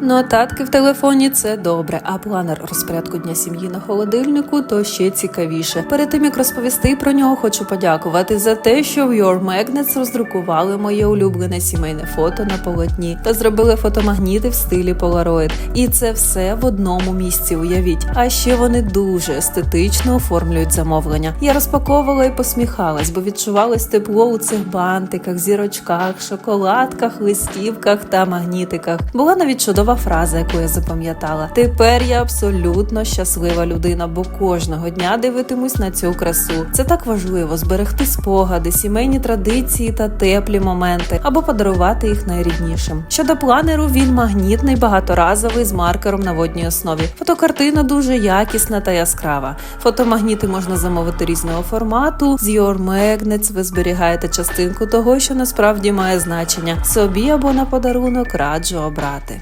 Нотатки в телефоні це добре, а планер розпорядку дня сім'ї на холодильнику то ще цікавіше. Перед тим як розповісти про нього, хочу подякувати за те, що в Your Magnets роздрукували моє улюблене сімейне фото на полотні та зробили фотомагніти в стилі Polaroid. І це все в одному місці. Уявіть. А ще вони дуже естетично оформлюють замовлення. Я розпаковувала і посміхалась, бо відчувалось тепло у цих бантиках, зірочках, шоколадках, листівках та магнітиках. Була навіть чудова фраза, яку я запам'ятала. Тепер я абсолютно щаслива людина, бо кожного дня дивитимусь на цю красу. Це так важливо зберегти спогади, сімейні традиції та теплі моменти, або подарувати їх найріднішим. Щодо планеру, він магнітний, багаторазовий з маркером на водній основі. Фотокартина дуже якісна та яскрава. Фотомагніти можна замовити різного формату. З Your Magnets ви зберігаєте частинку того, що насправді має значення собі або на подарунок раджу обрати.